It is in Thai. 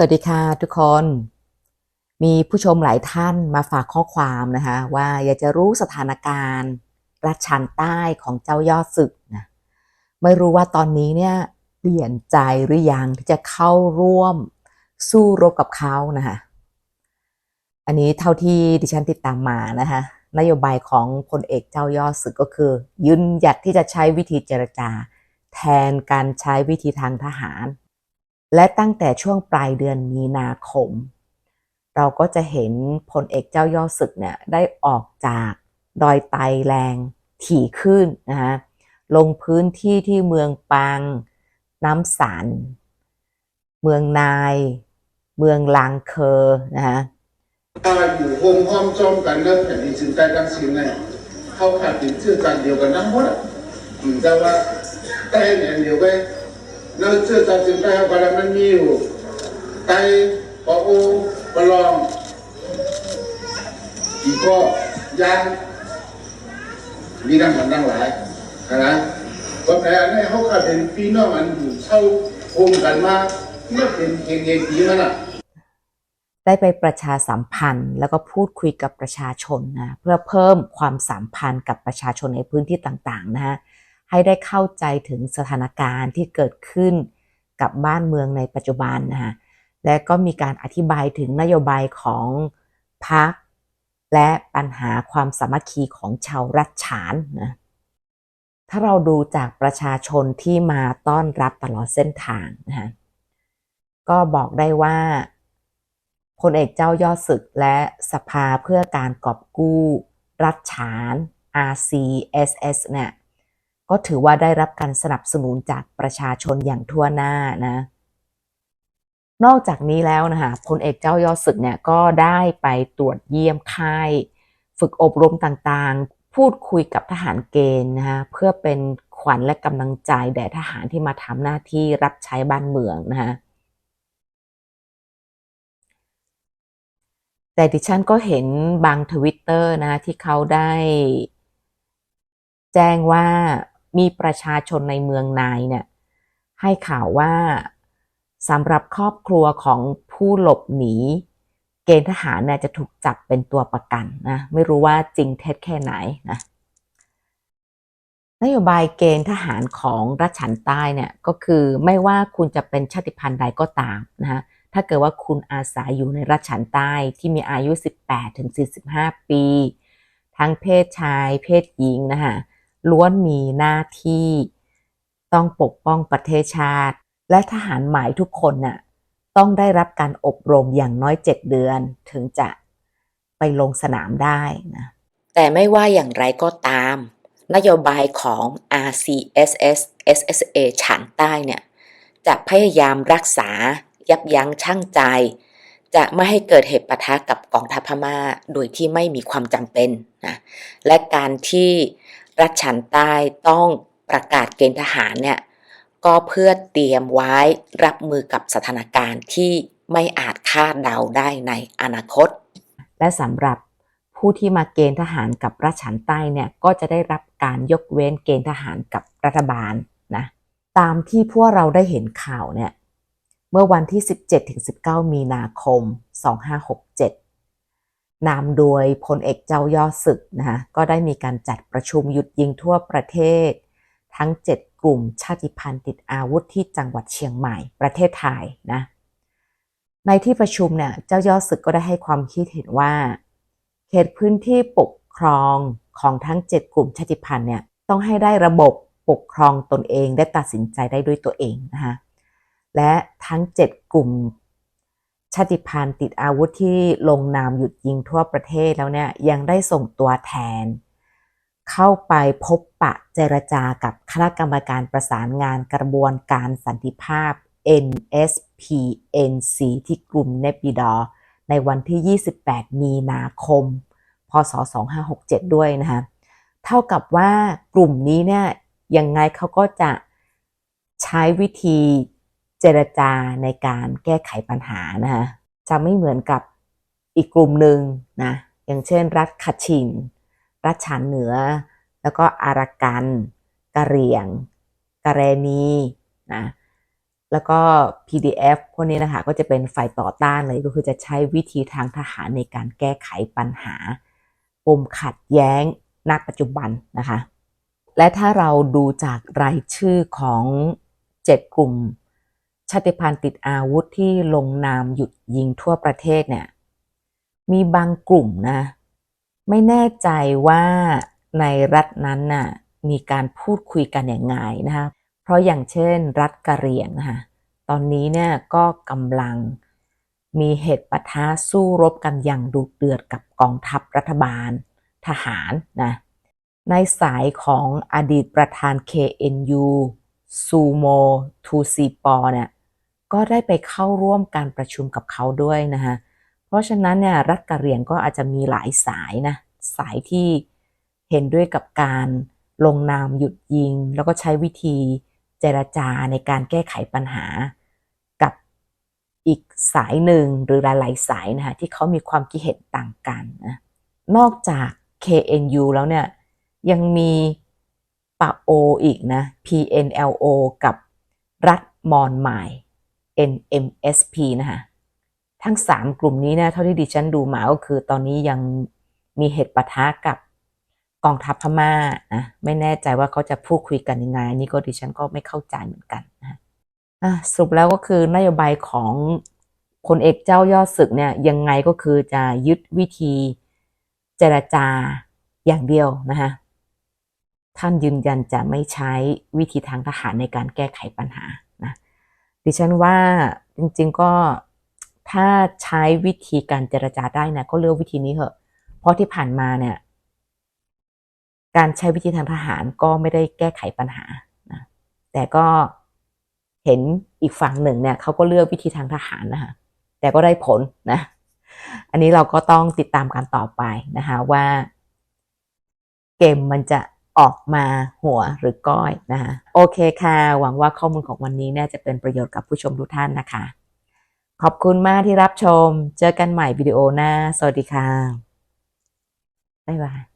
สวัสดีค่ะทุกคน มีผู้ชมหลายท่านมาฝากข้อความนะคะว่าอยากจะรู้สถานการณ์รัชชันใต้ของเจ้ายอดศึกนะไม่รู้ว่าตอนนี้เนี่ยเปลี่ยนใจหรือยังที่จะเข้าร่วมสู้รบกับเขานะคะอันนี้เท่าที่ดิฉันติดตามมานะคะนโยบายของพลเอกเจ้ายอดศึกก็คือ ยืนหยัดที่จะใช้วิธีเจรจา แทนการใช้วิธีทางทหาร และตั้งแต่ช่วงปลายเดือนมีนาคม เราก็จะเห็นพลเอกเจ้ายอศึกเนี่ยได้ออกจากดอยไตแรงถี่ขึ้นนะฮะลงพื้นที่ที่เมืองปังน้ำสันเมืองนาย เมืองลางเคอนะฮะถ้าอยู่วงห้อมจอมกันเรื่องแผ่นดินจึงใต้ตั้งสิ้นเนี่ยเขาขาดถึงชื่อกันเดียวกันทั้งหมดอืมแต่ว่าใต้เนี่ยเดียวไป แล้วชื่อกันจึงใต้เขากันมันมีอยู่ใต้ปอโอปะลอง อีกข้อยางมีดังมันดังหลายนะก็แต่อันนี้เขาขาดเป็นพี่น้องอันอยู่เช่าโฮมกันมาเมื่อเป็นเฮงๆปีมันอะได้ไปประชาสัมพันธ์ แล้วก็พูดคุยกับประชาชนนะเพื่อเพิ่มความสัมพันธ์กับประชาชนในพื้นที่ต่างๆนะฮะ ให้ได้เข้าใจถึงสถานการณ์ที่เกิดขึ้นกับบ้านเมืองในปัจจุบันนะฮะและก็มีการอธิบายถึงนโยบายของพรรคและปัญหาความสามัคคีของชาวรัฐฉานนะถ้าเราดูจากประชาชนที่มาต้อนรับตลอดเส้นทางนะฮะก็บอกได้ว่าพลเอกเจ้ายอดศึกและสภาเพื่อการกอบกู้ รัฐฉาน RCSS เนี่ย ก็ถือว่าได้รับการสนับสนุนจากประชาชนอย่างทั่วหน้านะ นอกจากนี้แล้วนะคะพลเอกเจ้ายอดศึกเนี่ยก็ได้ไปตรวจเยี่ยมค่าย ฝึกอบรมต่างๆ พูดคุยกับทหารเกณฑ์นะคะเพื่อเป็นขวัญและกำลังใจแด่ทหารที่มาทำหน้าที่รับใช้บ้านเมืองนะคะแต่ดิฉันก็เห็นบางทวิตเตอร์นะที่เขาได้แจ้งว่า มีประชาชนในเมืองนายเนี่ยให้ข่าวว่าสำหรับครอบครัวของผู้หลบหนี เกณฑ์ทหารเนี่ยจะถูกจับเป็นตัวประกันนะไม่รู้ว่าจริงเท็จแค่ไหนนะนโยบายเกณฑ์ทหารของรัชฉันใต้เนี่ยก็คือไม่ว่าคุณจะเป็นชาติพันธุ์ใดก็ตามนะฮะถ้าเกิดว่าคุณอาศัยอยู่ในรัฐฉานใต้ที่มีอายุ 18ถึง45 ปี ทั้งเพศชายเพศหญิงนะคะ ล้วนมีหน้าที่ ต้องปกป้องประเทศชาติ และทหารหม่ทุกคนน่ะต้องได้รับการอบรมอย่างน้อย7เดือนถึงจะไปลงสนามได้นะแต่ไม่ว่าอย่างไรก็ตาม นโยบายของ RCSS SSA ฉานใต้เนี่ยจะพยายามรักษายับยั้งชั่งใจ จะไม่ให้เกิดเหตุปะทะกับกองทัพพม่าโดยที่ไม่มีความจำเป็นนะและการที่ รัฐฉันใต้ต้องประกาศเกณฑ์ทหารเนี่ยก็เพื่อเตรียมไว้รับมือกับสถานการณ์ที่ไม่อาจคาดเดาได้ในอนาคต และสำหรับผู้ที่มาเกณฑ์ทหารกับรัฐฉันใต้เนี่ยก็จะได้รับการยกเว้นเกณฑ์ทหารกับรัฐบาลนะตามที่พวกเราได้เห็นข่าวเนี่ยเมื่อวันที่ 17-19 มีนาคม 2567 นำโดยพลเอกเจ้ายอดศึกนะคะก็ได้มีการจัดประชุมหยุดยิงทั่วประเทศ ทั้ง 7 กลุ่มชาติพันธุ์ติดอาวุธที่จังหวัดเชียงใหม่ประเทศไทยนะในที่ประชุมเนี่ยเจ้ายอดศึกก็ได้ให้ความคิดเห็นว่า เขตพื้นที่ปกครองของทั้ง 7 กลุ่มชาติพันธุ์เนี่ยต้องให้ได้ระบบปกครองตนเองได้ตัดสินใจได้ด้วยตัวเองนะคะและทั้ง 7 กลุ่ม ชาติพันธุ์ติดอาวุธที่ลงนามหยุดยิงทั่วประเทศแล้วเนี่ยยังได้ส่งตัวแทน เข้าไปพบปะเจรจากับคณะกรรมการประสานงานกระบวนการสันติภาพ NSPNC ที่กลุ่มเนปิดอในวันที่ 28 มีนาคม พศ 2567 ด้วยนะคะเท่ากับว่ากลุ่มนี้เนี่ยยังไงเขาก็จะใช้วิธี เจรจาในการแก้ไขปัญหานะคะจะไม่เหมือนกับอีกกลุ่มหนึ่งนะอย่างเช่น รัฐคัชชิน รัฐฉานเหนือ แล้วก็อารากันกะเหรี่ยงกะเรนีนะแล้วก็ PDF พวกนี้นะคะก็จะเป็นฝ่ายต่อต้านเลยก็คือจะใช้วิธีทางทหารในการแก้ไขปัญหาปมขัดแย้งณปัจจุบันนะคะ และถ้าเราดูจากรายชื่อของ 7 กลุ่ม ชาติพันธุ์ติดอาวุธที่ลงนามหยุดยิงทั่วประเทศเนี่ย มีบางกลุ่มนะ ไม่แน่ใจว่าในรัฐนั้นน่ะมีการพูดคุยกันอย่างไงนะคะเพราะอย่างเช่น รัฐกะเหรี่ยงนะคะตอนนี้เนี่ยก็กำลังมีเหตุปะทะสู้รบกันอย่างดุเดือดกับกองทัพรัฐบาลทหารนะในสายของอดีตประธาน KNU ซูโมทูซีปอเนี่ย ก็ได้ไปเข้าร่วมการประชุมกับเขาด้วยนะคะเพราะฉะนั้นเนี่ยรัฐกะเหรี่ยงก็อาจจะมีหลายสายนะสายที่เห็นด้วยกับการลงนามหยุดยิง แล้วก็ใช้วิธีเจรจาในการแก้ไขปัญหา กับอีกสายหนึ่งหรือหลายๆสายนะคะที่เขามีความคิดเห็นต่างกันนะนอกจาก KNU แล้วเนี่ยยังมีปะโออีกนะ PNLO กับรัฐมอนหมาย NMSP นะคะทั้ง 3 กลุ่มนี้นะเท่าที่ดิฉันดูมาก็คือตอนนี้ยังมีเหตุปะทะกับกองทัพพม่านะไม่แน่ใจว่าเขาจะพูดคุยกันยังไงนนี้ก็ดิฉันก็ไม่เข้าใจเหมือนกันนะสรุปแล้วก็คือนโยบายของพลเอกเจ้ายอดศึกเนี่ยยังไงก็คือจะยึดวิธีเจรจาอย่างเดียวนะคะท่านยืนยันจะไม่ใช้วิธีทางทหารในการแก้ไขปัญหา ดิฉันว่าจริง ๆก็ถ้าใช้วิธีการเจรจาได้นะก็เลือกวิธีนี้เถอะ เพราะที่ผ่านมาเนี่ย การใช้วิธีทางทหารก็ไม่ได้แก้ไขปัญหานะแต่ก็เห็นอีกฝั่งหนึ่งเนี่ยเขาก็เลือกวิธีทางทหารนะคะแต่ก็ได้ผลนะ อันนี้เราก็ต้องติดตามกันต่อไปนะคะว่าเกมมันจะ ออกมาหัวหรือก้อยนะคะโอเคค่ะ หวังว่าข้อมูลของวันนี้น่าจะเป็นประโยชน์กับผู้ชมทุกท่านนะคะ ขอบคุณมากที่รับชม เจอกันใหม่วิดีโอหน้า สวัสดีค่ะบ๊ายบาย